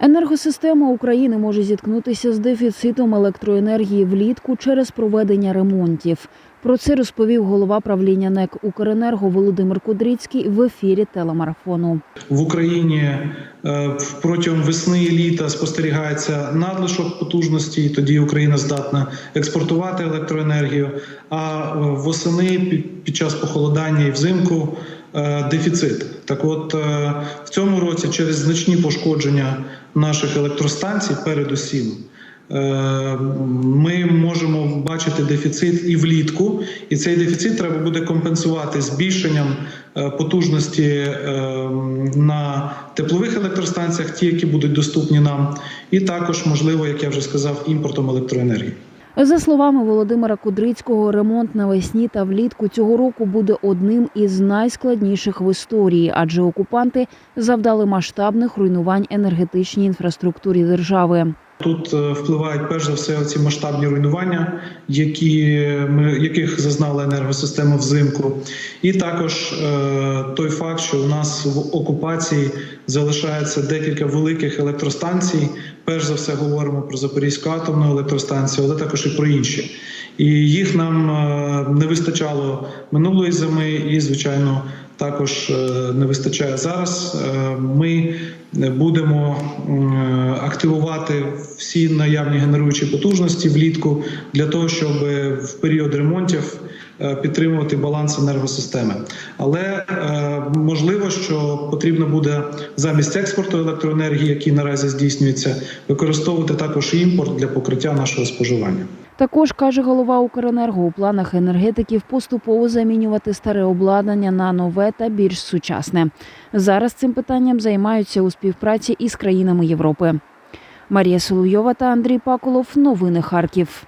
Енергосистема України може зіткнутися з дефіцитом електроенергії влітку через проведення ремонтів. Про це розповів голова правління НЕК Укренерго Володимир Кудрицький в ефірі телемарафону. В Україні е, протягом весни і літа спостерігається надлишок потужності, і тоді Україна здатна експортувати електроенергію. А е, восени під- час похолодання і взимку е, дефіцит. Так, от в цьому році через значні пошкодження наших електростанцій, передусім. е, Ми можемо бачити дефіцит і влітку, і цей дефіцит треба буде компенсувати збільшенням е, потужності е, на теплових електростанціях, ті, які будуть доступні нам, і також, можливо, як я вже сказав, імпортом електроенергії. За словами Володимира Кудрицького, ремонт навесні та влітку цього року буде одним із найскладніших в історії, адже окупанти завдали масштабних руйнувань енергетичній інфраструктурі держави. Тут е, впливають перш за все ці масштабні руйнування, які ми яких зазнала енергосистема взимку, і також е, той факт, що у нас в окупації залишається декілька великих електростанцій. Перш за все говоримо про Запорізьку атомну електростанцію, але також і про інші. І їх нам е, не вистачало минулої зими, і звичайно також е, не вистачає зараз. Е, Ми будемо активувати всі наявні генеруючі потужності влітку для того, щоб в період ремонтів е, підтримувати баланс енергосистеми. Але можливо, що потрібно буде замість експорту електроенергії, який наразі здійснюється, використовувати також імпорт для покриття нашого споживання. Також каже голова Укренерго у планах енергетиків поступово замінювати старе обладнання на нове та більш сучасне. Зараз цим питанням займаються у співпраці із країнами Європи. Марія Соловйова та Андрій Пакулов. Новини Харків.